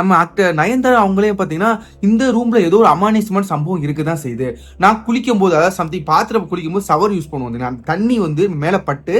நம்ம ஆக்டர் நயன்தாரா அவங்களே பார்த்தீங்கன்னா இந்த ரூம்ல ஏதோ ஒரு அமானுஷ்யமான சம்பவம் இருக்க தான் செய்யுது. நான் குளிக்கும் போது அதாவது சம்திங் பாத்திரம் குளிக்கும் போது சவர் யூஸ் பண்ணுவோம். அந்த தண்ணி வந்து மேலே பட்டு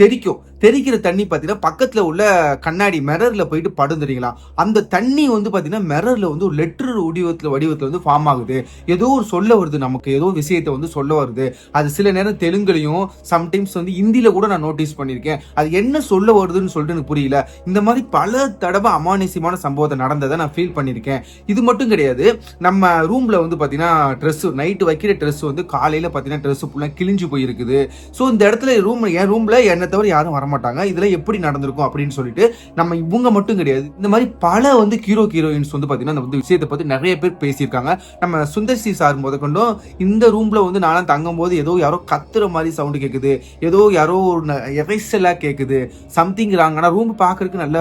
தெறிக்கும் தெறிக்கிற தண்ணி பார்த்தீங்கன்னா பக்கத்தில் உள்ள கண்ணாடி மிரரில் போயிட்டு படும் தெரியுங்களா? அந்த தண்ணி வந்து பார்த்தீங்கன்னா மிரரில் வந்து ஒரு லெட்டர் வடிவத்தில் வடிவத்தில் வந்து ஃபார்ம் ஆகுது. ஏதோ ஒரு சொல்ல வருது நமக்கு. ஏதோ விஷயத்தை வந்து சொல்ல வருது. அது சில நேரம் தெலுங்குலையும் சம்டைம்ஸ் வந்து ஹிந்தியில் கூட நான் நோட்டீஸ் பண்ணியிருக்கேன். அது என்ன சொல்ல வருதுன்னு சொல்லிட்டு எனக்கு புரியல. இந்த மாதிரி பல தடவை அமானுஷ்யமான சம்பவத்தை நடந்ததை நான் ஃபீல் பண்ணியிருக்கேன். இது மட்டும் கிடையாது. நம்ம ரூமில் வந்து பார்த்தீங்கன்னா ட்ரெஸ் நைட்டு வைக்கிற ட்ரெஸ் வந்து காலையில் பார்த்தீங்கன்னா ட்ரெஸ் ஃபுல்லாக கிழிஞ்சு போயிருக்குது. ஸோ இந்த இடத்துல ரூம் என் ரூமில் என்ன தவிர யாரும் வரமாட்டாங்க. இதில் எப்படி நடந்திருக்கும் அப்படின்னு சொல்லிட்டு நம்ம இவங்க மட்டும் கிடையாது. இந்த மாதிரி பல வந்து ஹீரோ ஹீரோயின்ஸ் வந்து பார்த்தீங்கன்னா அந்த விஷயத்தை பற்றி நிறைய பேர் பேசியிருக்காங்க. நம்ம சுந்தர் சி சார் முதற்கொண்டும் இந்த ரூமில் வந்து நானும் தங்கும்போது ஏதோ யாரோ கத்துற மாதிரி சவுண்டு கேட்குது ஏதோ யாரோ ஒரு எரைசலாக கேட்குது சம்திங் ராங் ஆனால் ரூம் பார்க்கறதுக்கு நல்ல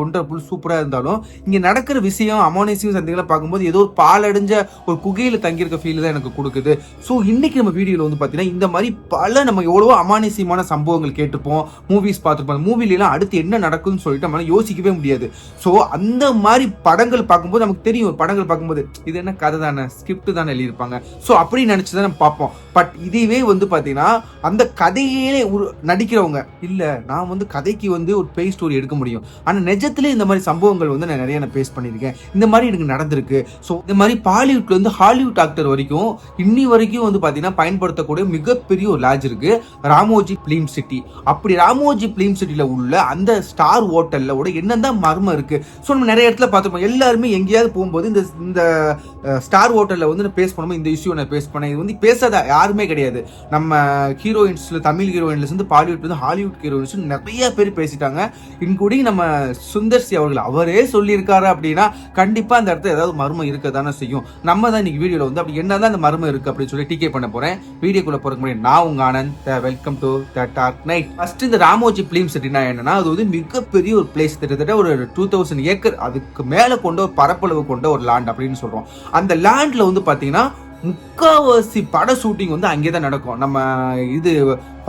ஒண்டர்ஃபுல் சூப்பராக இருந்தாலும் இங்கே நடக்கிற விஷயம் அமோனேசியும் சந்திங்கெல்லாம் பார்க்கும்போது ஏதோ ஒரு பாலடைஞ்ச ஒரு குகையில் தங்கியிருக்க ஃபீல் தான் எனக்கு கொடுக்குது. ஸோ இன்னைக்கு நம்ம வீடியோவில் வந்து பார்த்தீங்கன்னா இந்த மாதிரி பல நம்ம எவ்வளவோ அமானுசியமான சம்பவங்கள் கேட்டுப்போம் மூவிஸ் பார்த்துருப்போம். மூவிலாம் அடுத்து என்ன நடக்குதுன்னு சொல்லிட்டு நம்மளால யோசிக்கவே முடியாது. ஸோ அந்த மாதிரி படங்கள் பார்க்கும்போது நமக்கு தெரியும். படங்கள் பார்க்கும்போது இது என்ன கதை தானே? ஸ்கிரிப்ட் தானே எழுதியிருப்பாங்க. ஸோ அப்படி நினச்சி தான் நம்ம பார்ப்போம். பட் இதுவே வந்து பார்த்தீங்கன்னா அந்த கதையிலே ஒரு நடிக்கிறவங்க இல்லை நான் வந்து கதைக்கு வந்து ஒரு பேய் ஸ்டோரி எடுக்க முடியும். ஆனால் நிஜத்திலே இந்த மாதிரி சம்பவங்கள் வந்து நான் நிறைய நான் பேஸ் பண்ணியிருக்கேன். இந்த மாதிரி எனக்கு நடந்திருக்கு. ஸோ இந்த மாதிரி பாலிவுட்ல இருந்து ஹாலிவுட் ஆக்டர் வரைக்கும் இன்னி வரைக்கும் வந்து பார்த்தீங்கன்னா பயன்படுத்தக்கூடிய மிகப்பெரிய ஒரு லாட்ஜ் இருக்கு. ராமோஜி பிலிம் சிட்டி அப்படி ராமோஜி பிலிம் சிட்டியில் உள்ள அந்த ஸ்டார் ஹோட்டலில் கூட என்னென்ன மர்மம் இருக்குது ஸோ நம்ம நிறைய இடத்துல பார்த்துருப்போம். எல்லாருமே எங்கேயாவது போகும்போது இந்த இந்த ஸ்டார் ஹோட்டலில் வந்து நான் பேஸ் பண்ணும்போது இந்த இஷ்யூ நான் பேஸ் பண்ணேன் இது வந்து பேசாத யாருமே கிடையாது. நம்ம ஹீரோயின்ஸில் தமிழ் ஹீரோயின்ஸ் வந்து பாலிவுட் வந்து ஹாலிவுட் ஹீரோயின்ஸ் நிறைய பேர் பேசிட்டாங்க. இன்க்ளூடிங் நம்ம சுந்தர் சி அவர்கள். அவரே சொல்லியிருக்காரு அப்படின்னா கண்டிப்பாக அந்த இடத்துல ஏதாவது மர்மம் இருக்க தானே செய்யும். நம்ம தான் இன்னைக்கு வீடியோவில் வந்து அப்படி என்ன தான் அந்த மர்மம் இருக்குது அப்படின்னு சொல்லி டிகே பண்ண போகிறேன் வீடியோக்குள்ளே போகிறதுக்கு முன்னாடி நான் உங்கள் Anand. Welcome to the dark night first இந்த ராமோஜி பிலிம் சிட்டினா என்னன்னா அது வந்து மிகப்பெரிய ஒரு பிளேஸ் கிட்டத்தட்ட ஒரு டூ தௌசண்ட் ஏக்கர். அதுக்கு மேலே கொண்ட ஒரு பரப்பளவு கொண்ட ஒரு லேண்ட் அப்படின்னு சொல்கிறோம் அந்த லேண்டில் வந்து பார்த்தீங்கன்னா முக்காவாசி பட ஷூட்டிங் வந்து அங்கே தான் நடக்கும். நம்ம இது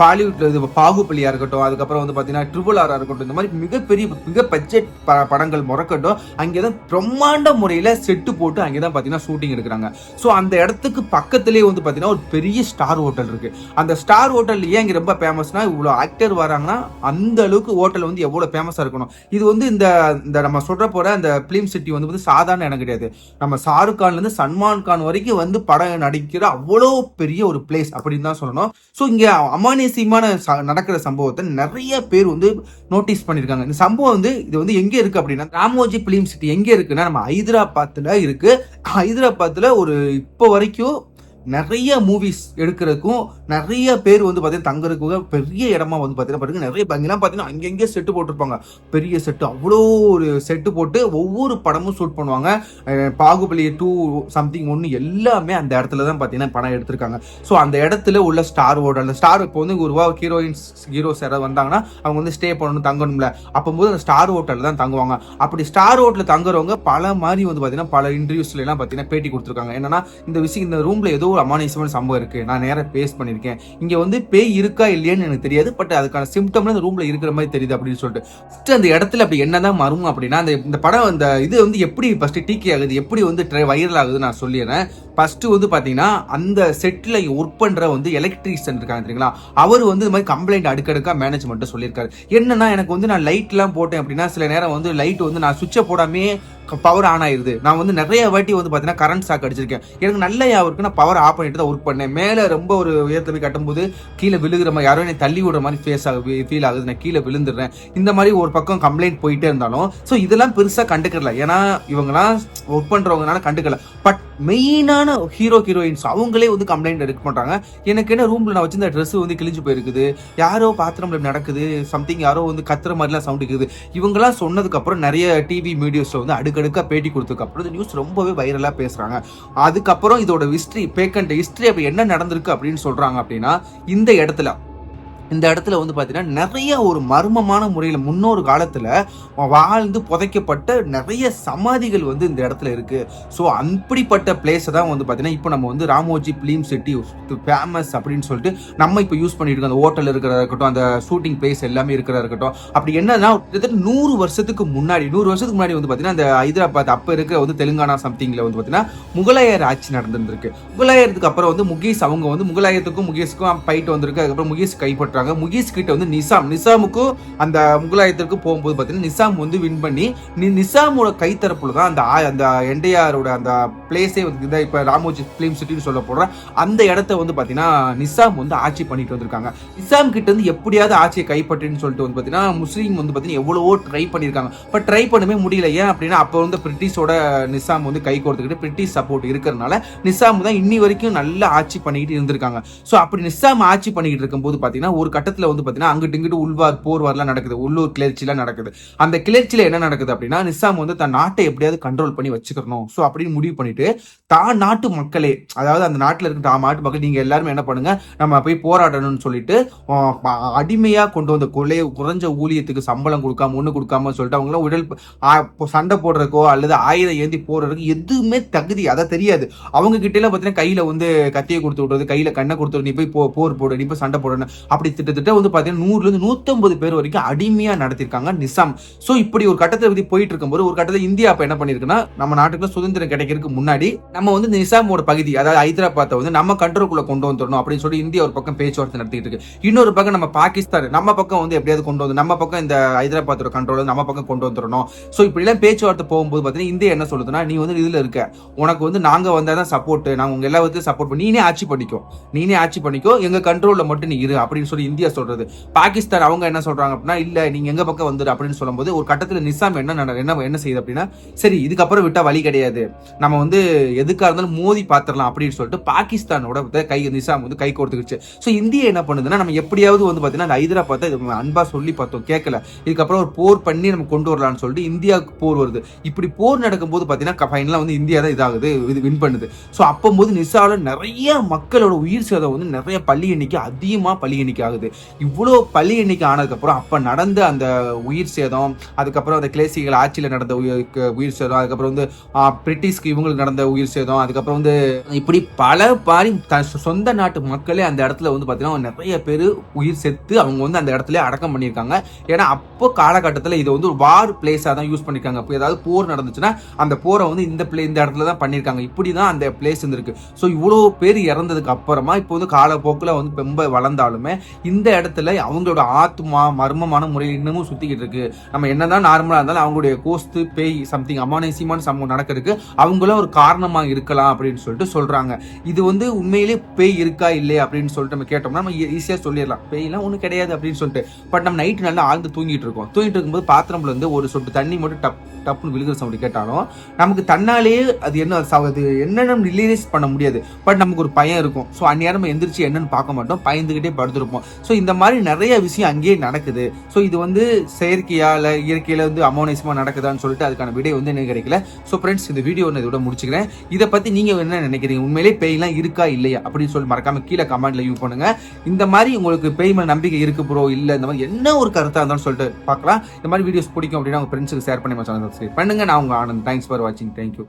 பாலிவுட்ல இது பாகுபலியா இருக்கட்டும் அதுக்கப்புறம் வந்து பார்த்தீங்கன்னா ட்ரிபிள் ஆரா இருக்கட்டும் இந்த மாதிரி மிகப்பெரிய மிக பட்ஜெட் படங்கள் முறக்கட்டும் அங்கே தான் பிரம்மாண்ட முறையில் செட்டு போட்டு அங்கே தான் பார்த்தீங்கன்னா ஷூட்டிங் எடுக்கிறாங்க. ஸோ அந்த இடத்துக்கு பக்கத்துலேயே வந்து பார்த்தீங்கன்னா ஒரு பெரிய ஸ்டார் ஹோட்டல் இருக்கு. அந்த ஸ்டார் ஹோட்டல் ஏன் இங்கே ரொம்ப ஃபேமஸ்னா இவ்வளோ ஆக்டர் வராங்கன்னா அந்த அளவுக்கு ஹோட்டல் வந்து எவ்வளோ ஃபேமஸாக இருக்கணும். இது வந்து இந்த இந்த நம்ம சொல்ற போற அந்த ஃபிலிம் சிட்டி வந்து வந்து சாதாரண இடம் கிடையாது. நம்ம ஷாருக் கான்லேருந்து சல்மான் கான் வரைக்கும் வந்து படம் நடிக்கிற அவ்வளோ பெரிய ஒரு பிளேஸ் அப்படின்னு தான் சொல்லணும். ஸோ இங்கே அமானி சுவாரஸ்யமான நடக்கிற சம்பவத்தை நிறைய பேர் வந்து நோட்டீஸ் பண்ணியிருக்காங்க இந்த சம்பவம் வந்து இது வந்து எங்கே இருக்குது அப்படின்னா ராமோஜி பிலிம் சிட்டி எங்கே இருக்குன்னா நம்ம ஹைதராபாத்தில் இருக்கு. ஹைதராபாத்தில் ஒரு இப்போ வரைக்கும் நிறைய மூவிஸ் எடுக்கிறதுக்கும் நிறைய பேர் வந்து பார்த்தீங்கன்னா தங்குறதுக்கு பெரிய இடமா வந்து பார்த்தீங்கன்னா பாருங்க நிறைய அங்கெல்லாம் பார்த்தீங்கன்னா அங்கங்கே செட்டு போட்டிருப்பாங்க. பெரிய செட்டு அவ்வளோ ஒரு செட்டு போட்டு ஒவ்வொரு படமும் ஷூட் பண்ணுவாங்க. பாகுபலி டூ சம்திங் ஒன்று எல்லாமே அந்த இடத்துல தான் பார்த்தீங்கன்னா படம் எடுத்திருக்காங்க. ஸோ அந்த இடத்துல உள்ள ஸ்டார் ஹோட்டல் அந்த ஸ்டார் இப்போ வந்து ஒரு ரூபா ஹீரோயின்ஸ் ஹீரோஸ் யாராவது வந்தாங்கன்னா அவங்க வந்து ஸ்டே பண்ணணும் தங்கணும்ல. அப்போது அந்த ஸ்டார் ஹோட்டலில் தான் தங்குவாங்க. அப்படி ஸ்டார் ஹோட்டலில் தங்குறவங்க பல மாதிரி வந்து பார்த்தீங்கன்னா பல இன்டர்வியூஸ்லாம் பார்த்தீங்கன்னா பேட்டி கொடுத்துருக்காங்க. என்னன்னா இந்த விஷயம் இந்த ரூமில் ஏதோ ஒரு அமானுஷமான சம்பவம் இருக்கு. நான் நேராக பேஸ் பண்ணியிருக்கேன். இங்க வந்து பேய் இருக்கா இல்லையான்னு எனக்கு தெரியாது. பட் அதுக்கான சிம்டம்ல அந்த ரூம்ல இருக்கிற மாதிரி தெரியுது அப்படின்னு சொல்லிட்டு. ஃபஸ்ட்டு அந்த இடத்துல அப்படி என்னதான் மரும் அப்படின்னா அந்த இந்த படம் அந்த இது வந்து எப்படி ஃபர்ஸ்ட் டீக்கே ஆகுது எப்படி வந்து வைரல் ஆகுது நான் சொல்லிடுறேன். ஃபர்ஸ்ட் வந்து பாத்தீங்கன்னா அந்த செட்டில் ஒர்க் பண்ற வந்து எலக்ட்ரீஷியன் இருக்காங்க தெரியுங்களா? அவர் வந்து இந்த மாதிரி கம்ப்ளைண்ட் அடுக்கடுக்கா மேனேஜ்மெண்ட் சொல்லியிருக்காரு. என்னன்னா எனக்கு வந்து நான் லைட்லாம் போட்டேன் அப்படின்னா சில நேரம் வந்து லைட் வந்து நான் சுவிட்சை போடாமே பவர் ஆன் ஆயிருது. நான் வந்து நிறைய வாட்டி வந்து பார்த்தீங்கன்னா கரண்ட் ஷாக் அடிச்சிருக்கேன். எனக்கு நல்ல ஞாபகம் இருக்கு நான் பவர் ஆஃப் பண்ணிட்டு தான் ஒர்க் பண்ணேன். மேலே ரொம்ப ஒரு உயரத்தில் போய் கட்டும்போது கீழே விழுகிற மாதிரி யாரோ என்னை தள்ளி விடுற மாதிரி ஃபேஸ் ஆகுது ஃபீல் ஆகுது. நான் கீழே விழுந்துடுறேன். இந்த மாதிரி ஒரு பக்கம் கம்ப்ளைண்ட் போயிட்டே இருந்தாலும் ஸோ இதெல்லாம் பெருசாக கண்டுக்கல ஏன்னா இவங்கலாம் ஒர்க் பண்ணுறவங்கனால கண்டுக்கல. பட் மெயினான ஹீரோ ஹீரோயின்ஸ் அவங்களே வந்து கம்ப்ளைண்ட் எடுக்க பண்ணுறாங்க எனக்கு என்ன ரூமில் நான் வச்சிருந்த ட்ரெஸ் வந்து கிழிஞ்சு போயிருக்குது. யாரோ பாத்திரம்ல நடக்குது. சம்திங் யாரோ வந்து கத்துற மாதிரிலாம் சவுண்ட் இருக்குது இவங்கெல்லாம் சொன்னதுக்கப்புறம் நிறைய டிவி மீடியோஸில் வந்து அடுக்கடுக்காக பேட்டி கொடுத்ததுக்கப்புறம் இந்த நியூஸ் ரொம்பவே வைரலா பேசுறாங்க. அதுக்கப்புறம் இதோட ஹிஸ்ட்ரி பேக்கண்ட் ஹிஸ்ட்ரி அப்படி என்ன நடந்திருக்கு அப்படின்னு சொல்றாங்க அப்படின்னா இந்த இடத்துல இந்த இடத்துல வந்து பார்த்தீங்கன்னா நிறைய ஒரு மர்மமான முறையில் முன்னொரு காலத்தில் வாழ்ந்து புதைக்கப்பட்ட நிறைய சமாதிகள் வந்து இந்த இடத்துல இருக்குது ஸோ அப்படிப்பட்ட பிளேஸை தான் வந்து பார்த்தீங்கன்னா இப்போ நம்ம வந்து ராமோஜி ஃபிலிம் சிட்டி ஃபேமஸ் அப்படின்னு சொல்லிட்டு நம்ம இப்போ யூஸ் பண்ணிட்டு இருக்கோம். அந்த ஹோட்டல் இருக்கிறதா இருக்கட்டும் அந்த ஷூட்டிங் பிளேஸ் எல்லாமே இருக்கிறதா இருக்கட்டும். அப்படி என்னன்னா கிட்டத்தட்ட நூறு வருஷத்துக்கு முன்னாடி நூறு வருஷத்துக்கு முன்னாடி வந்து பார்த்தீங்கன்னா அந்த ஹைதராபாத் அப்போ இருக்கிற வந்து தெலுங்கானா சம்திங்கில் வந்து பார்த்தீங்கன்னா முகலாயர் ஆட்சி நடந்திருந்திருக்கு. முகலாயத்துக்கு அப்புறம் வந்து முகேஷ் அவங்க வந்து முகலாயத்துக்கும் முகேஷுக்கும் ஃபைட் வந்திருக்கு. அதுக்கப்புறம் முகேஷ் கைப்பற்ற இருக்காங்க. முகேஷ் கிட்ட வந்து நிசாம். நிசாமுக்கும் அந்த முகலாயத்திற்கு போகும்போது பார்த்தீங்கன்னா நிசாம் வந்து வின் பண்ணி நிசாமோட கைத்தரப்புல தான் அந்த ஆ- அந்த என்டையாரோட அந்த பிளேஸே வந்து இதான் இப்போ ராமோஜி ஃபிலிம் சிட்டின்னு சொல்ல போடுற அந்த இடத்த வந்து பார்த்தீங்கன்னா நிசாம் வந்து ஆட்சி பண்ணிட்டு வந்திருக்காங்க. நிசாம் கிட்ட வந்து எப்படியாவது ஆட்சியை கைப்பற்றின்னு சொல்லிட்டு வந்து பார்த்தீங்கன்னா முஸ்லீம் வந்து பார்த்தீங்கன்னா எவ்வளவோ ட்ரை பண்ணியிருக்காங்க பட் ட்ரை பண்ணவே முடியல. ஏன் அப்படின்னா அப்போ வந்து பிரிட்டிஷோட நிசாம் வந்து கை கொடுத்துக்கிட்டு பிரிட்டிஷ் சப்போர்ட் இருக்கிறனால நிசாம் தான் இன்னி வரைக்கும் நல்லா ஆட்சி பண்ணிக்கிட்டு இருந்திருக்காங்க. ஸோ அப்படி நிசாம் ஆட்சி பண்ணிக்கிட்டு இருக்கும்போது பார்த்தீங்கன்னா ஒரு கட்டத்தில் வந்து பார்த்தீங்கன்னா அங்கிட்டு இங்கிட்டு உள்வார் போர்வாரெலாம் நடக்குது. உள்ளூர் கிளர்ச்சிலாம் நடக்குது. அந்த கிளர்ச்சியில் என்ன நடக்குது அப்படின்னா நிசாம் வந்து தன் நாட்டை எப்படியாவது கண்ட்ரோல் பண்ணி வச்சுக்கணும் ஸோ அப்படின்னு முடிவு பண்ணிட்டு தான் நாட்டு மக்களே அதாவது அந்த நாட்டில் இருக்க தான் நாட்டு மக்கள் நீங்கள் எல்லாருமே என்ன பண்ணுங்க நம்ம போய் போராடணும்னு சொல்லிட்டு அடிமையாக கொண்டு வந்த கொலை குறைஞ்ச ஊழியத்துக்கு சம்பளம் கொடுக்காம ஒன்று கொடுக்காம சொல்லிட்டு அவங்களாம் உடல் சண்டை போடுறதுக்கோ அல்லது ஆயுதம் ஏந்தி போடுறதுக்கு எதுவுமே தகுதி அதை தெரியாது. அவங்க கிட்டே பார்த்தீங்கன்னா கையில் வந்து கத்தியை கொடுத்து விடுறது கையில் கண்ணை கொடுத்து நீ போய் போ போர் போடு நீ போய் சண்டை போடணும் அப்படி கிட்டத்தட்ட வந்து பார்த்தீங்கன்னா நூறுலேருந்து நூற்றம்பது பேர் வரைக்கும் அடிமையாக நடத்திருக்காங்க நிசாம். ஸோ இப்படி ஒரு கட்டத்தை பற்றி போயிட்டு இருக்கும்போது ஒரு கட்டத்தில் இந்தியா அப்போ என்ன பண்ணிருக்குன்னா நம்ம நாட்டுக்குள்ள சுதந்திரம் கிடைக்கிறதுக்கு முன்னாடி நம்ம வந்து நிசாமோட பகுதி அதாவது ஹைதராபாத்தை வந்து நம்ம கண்ட்ரோலுக்குள்ள கொண்டு வந்துடணும் அப்படின்னு சொல்லி இந்தியா ஒரு பக்கம் பேச்சுவார்த்தை நடத்திட்டு இருக்கு. இன்னொரு பக்கம் நம்ம பாகிஸ்தான் நம்ம பக்கம் வந்து எப்படியாவது கொண்டு வந்து நம்ம பக்கம் இந்த ஹைதராபாத்தோட கண்ட்ரோல் நம்ம பக்கம் கொண்டு வந்துடணும். ஸோ இப்படிலாம் பேச்சுவார்த்தை போகும்போது பார்த்தீங்கன்னா இந்தியா என்ன சொல்லுதுன்னா நீ வந்து இதில் இருக்க. உனக்கு வந்து நாங்கள் வந்தால் தான் சப்போர்ட் நாங்கள் உங்கள் எல்லாத்தையும் சப்போர்ட் பண்ணி நீனே ஆட்சி பண்ணிக்கோ. நீனே ஆட்சி பண்ணிக்கோ. எங்கள் கண்ட்ரோலில் மட்டும் நீ இரு அப்படின்னு சொல்லி இந்தியா சொல்றது. பாகிஸ்தான் அவங்க என்ன சொல்றாங்க அப்படின்னா இல்ல நீங்க எங்க பக்கம் வந்துடு அப்படின்னு சொல்லும்போது ஒரு கட்டத்துல நிசாம் என்ன என்ன என்ன செய்யுது அப்படின்னா சரி இதுக்கப்புறம் விட்டா வழி கிடையாது. நம்ம வந்து எதுக்காக இருந்தாலும் மோதி பாத்திரலாம் அப்படின்னு சொல்லிட்டு பாகிஸ்தானோட கை நிசாம் வந்து கை கொடுத்துக்கிச்சு ஸோ இந்தியா என்ன பண்ணுதுன்னா நம்ம எப்படியாவது வந்து பார்த்தீங்கன்னா அந்த ஹைதராபாத்தை இது அன்பா சொல்லி பார்த்தோம் கேட்கல இதுக்கப்புறம் ஒரு போர் பண்ணி நம்ம கொண்டு வரலாம்னு சொல்லிட்டு இந்தியாவுக்கு போர் வருது. இப்படி போர் நடக்கும்போது பார்த்தீங்கன்னா ஃபைனலாக வந்து இந்தியா தான் இதாகுது இது வின் பண்ணுது. ஸோ அப்போது நிசாவில் நிறைய மக்களோட உயிர் சேதம் வந்து நிறைய பள்ளி எண்ணிக்கை அதிகமாக பள்ளி எண்ணிக்கை ஆகுது. இவ்வளோ பள்ளி எண்ணிக்கை ஆனதுக்கப்புறம் அப்போ நடந்த அந்த உயிர் சேதம் அதுக்கப்புறம் அந்த கிளேசிகள் ஆட்சியில் நடந்த உயிர் உயிர் சேதம் அதுக்கப்புறம் வந்து பிரிட்டிஷ்க்கு இவங்களுக்கு நடந்த உயிர் சேதம் அதுக்கப்புறம் வந்து இப்படி பல பாரி த சொந்த நாட்டு மக்களே அந்த இடத்துல வந்து பார்த்தீங்கன்னா நிறைய பேர் உயிர் செத்து அவங்க வந்து அந்த இடத்துல அடக்கம் பண்ணியிருக்காங்க. ஏன்னா அப்போ காலகட்டத்தில் இதை வந்து ஒரு வார் பிளேஸாக தான் யூஸ் பண்ணியிருக்காங்க. இப்போ ஏதாவது போர் நடந்துச்சுன்னா அந்த போரை வந்து இந்த பிளே இந்த இடத்துல தான் பண்ணியிருக்காங்க. இப்படி தான் அந்த பிளேஸ் இருந்திருக்கு. ஸோ இவ்வளோ பேர் இறந்ததுக்கு அப்புறமா இப்போ வந்து காலப்போக்கில் வந்து ரொம்ப வளர்ந்தாலுமே இந்த இடத்துல அவங்களோட ஆத்மா மர்மமான முறையில் இன்னமும் சுத்திக்கிட்டு இருக்கு. நம்ம என்னதான் நார்மலா இருந்தாலும் அவங்களுடைய கோஸ்து பேய் சம்திங் அமானுஷ்யமான சம்பவம் நடக்கிறதுக்கு அவங்களும் ஒரு காரணமா இருக்கலாம் அப்படின்னு சொல்லிட்டு சொல்றாங்க. இது வந்து உண்மையிலே பேய் இருக்கா இல்லையா அப்படின்னு சொல்லிட்டு நம்ம கேட்டோம்னா நம்ம ஈஸியா சொல்லிடலாம். பேய்லாம் ஒன்றும் கிடையாது அப்படின்னு சொல்லிட்டு. பட் நம்ம நைட்டு நல்லா ஆழ்ந்து தூங்கிட்டு இருக்கோம். தூங்கிட்டு இருக்கும்போது பாத்திரம்ல இருந்து ஒரு சொட்டு தண்ணி மட்டும் டப் டப்புன்னு விழுகிற சவுண்ட் கேட்டாலும் நமக்கு தன்னாலேயே அது என்ன அது என்னென்ன ரிலீஸ் பண்ண முடியாது. பட் நமக்கு ஒரு பயம் இருக்கும். ஸோ அந்நேரம் எந்திரிச்சு என்னன்னு பார்க்க மாட்டோம். பயந்துகிட்டே படுத்திருப்போம். ஸோ இந்த மாதிரி நிறைய விஷயம் அங்கேயே நடக்குது. ஸோ இது வந்து செயற்கையா இல்லை வந்து அமோனிசமாக நடக்குதான்னு சொல்லிட்டு அதுக்கான விடை வந்து எனக்கு கிடைக்கல. ஸோ ஃப்ரெண்ட்ஸ் இந்த வீடியோ நான் இதோட முடிச்சுக்கிறேன். இதை பற்றி நீங்கள் என்ன நினைக்கிறீங்க? உண்மையிலே பேய்லாம் இருக்கா இல்லையா? அப்படின்னு சொல்லி மறக்காம கீழே கமெண்ட்ல யூ பண்ணுங்க. இந்த மாதிரி உங்களுக்கு பேய் மேல நம்பிக்கை இருக்கு ப்ரோ இல்லை இந்த மாதிரி என்ன ஒரு கருத்தாக இருந்தாலும் சொல்லிட்டு பார்க்கலாம். இந்த மாதிரி வீடியோஸ் பிடிக்கும் அப்படின்னா உங்கள் ஃப்ரெண்ட்ஸுக்கு ஷேர் பண்ணி சேனல் சப்ஸ்கிரைப் பண்ணுங்க. நான் உங்கள் ஆனந்த். தேங்க்ஸ் ஃபார் வாட்சிங் தேங்க்யூ